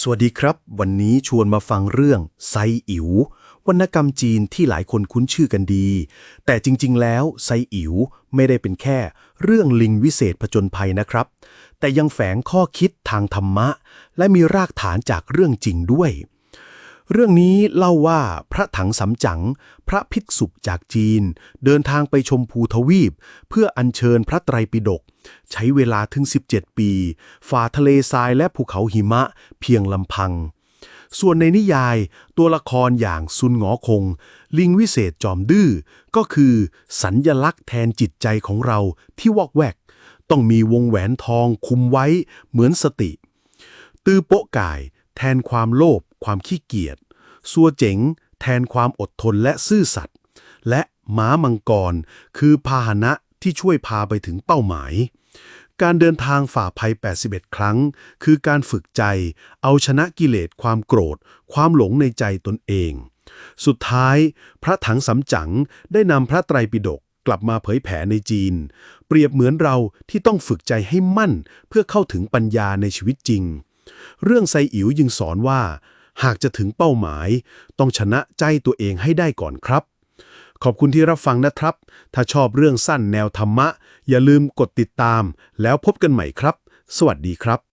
สวัสดีครับ วันนี้ชวนมาฟังเรื่องไซอิ๋ววรรณกรรมจีนที่หลายคนคุ้นชื่อกันดี แต่จริงๆ แล้วไซอิ๋วไม่ได้เป็นแค่เรื่องลิงวิเศษผจญภัยนะครับ แต่ยังแฝงข้อคิดทางธรรมะ และมีรากฐานจากเรื่องจริงด้วย เรื่องนี้เล่าว่าพระถังสำจัง พระภิกษุจากจีน เดินทางไปชมพูทวีป เพื่ออัญเชิญพระไตรปิฎก ใช้เวลาถึง 17 ปี ฝ่าทะเลทรายและภูเขาหิมะเพียงลำพัง ส่วนในนิยาย ตัวละครอย่างซุนหงอคง ลิงวิเศษจอมดื้อ ก็คือสัญญลักษณ์แทนจิตใจของเราที่วอกแวก ต้องมีวงแหวนทองคุมไว้เหมือนสติ ตือโป๊ะก่ายแทนความโลภความขี้เกียจซัวเจ๋ง แทนความอดทนและซื่อสัตย์และม้ามังกร คือพาหนะ ที่ช่วยพาไปถึงเป้าหมาย การเดินทางฝ่าภัย 81 ครั้ง คือการฝึกใจ เอาชนะกิเลสความโกรธ ความหลงในใจตนเอง สุดท้าย พระถังสำจั๋งได้นำพระไตรปิฎกกลับมาเผยแผ่ในจีน เปรียบเหมือนเราที่ต้องฝึกใจให้มั่น เพื่อเข้าถึงปัญญาในชีวิตจริง เรื่องไซอิ๋วยังสอนว่า หากจะถึงเป้าหมาย ต้องชนะใจตัวเองให้ได้ก่อนครับ ขอบคุณที่รับฟังนะครับ ถ้าชอบเรื่องสั้นแนวธรรมะ อย่าลืมกดติดตาม แล้วพบกันใหม่ครับ สวัสดีครับ